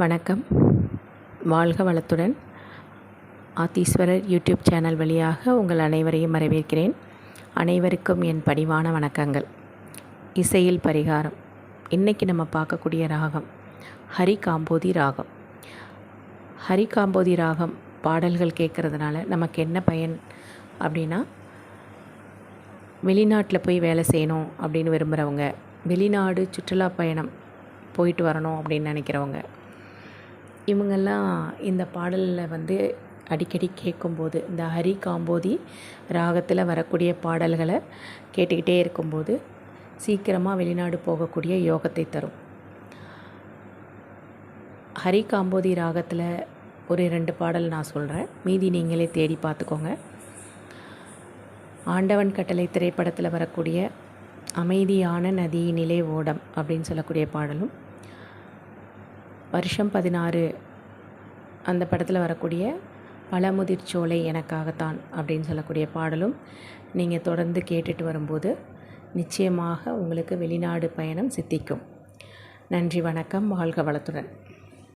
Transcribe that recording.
வணக்கம். வாழ்க வளத்துடன். ஆத்தீஸ்வரர் யூடியூப் சேனல் வழியாக உங்கள் அனைவரையும் வரவேற்கிறேன். அனைவருக்கும் என் பணிவான வணக்கங்கள். இசையில் பரிகாரம். இன்றைக்கி நம்ம பார்க்கக்கூடிய ராகம் ஹரி காம்போதி ராகம். ஹரி காம்போதி ராகம் பாடல்கள் கேட்குறதுனால நமக்கு என்ன பயன் அப்படின்னா வெளிநாட்டில் போய் வேலை செய்யணும் அப்படின்னு விரும்புகிறவங்க வெளிநாடு சுற்றுலா பயணம் போயிட்டு வரணும் அப்படின்னு நினைக்கிறவங்க இவங்கெல்லாம் இந்த பாடலில் வந்து அடிக்கடி கேட்கும்போது இந்த ஹரி காம்போதி ராகத்தில் வரக்கூடிய பாடல்களை கேட்டுக்கிட்டே இருக்கும்போது சீக்கிரமாக வெளிநாடு போகக்கூடிய யோகத்தை தரும். ஹரி காம்போதி ராகத்தில் ஒரு ரெண்டு பாடல் நான் சொல்கிறேன் மீதி நீங்களே தேடி பார்த்துக்கோங்க. ஆண்டவன் கட்டளை திரைப்படத்தில் வரக்கூடிய அமைதியான நதியினிலே ஓடம் அப்படின்னு சொல்லக்கூடிய பாடலும் வருஷம் பதினாறு அந்த படத்தில் வரக்கூடிய பழமுதிர்ச்சோலை எனக்காகத்தான் அப்படின்னு சொல்லக்கூடிய பாடலும் நீங்கள் தொடர்ந்து கேட்டுட்டு வரும்போது நிச்சயமாக உங்களுக்கு வெளிநாடு பயணம் சித்திக்கும். நன்றி வணக்கம் வாழ்க வளத்துடன்.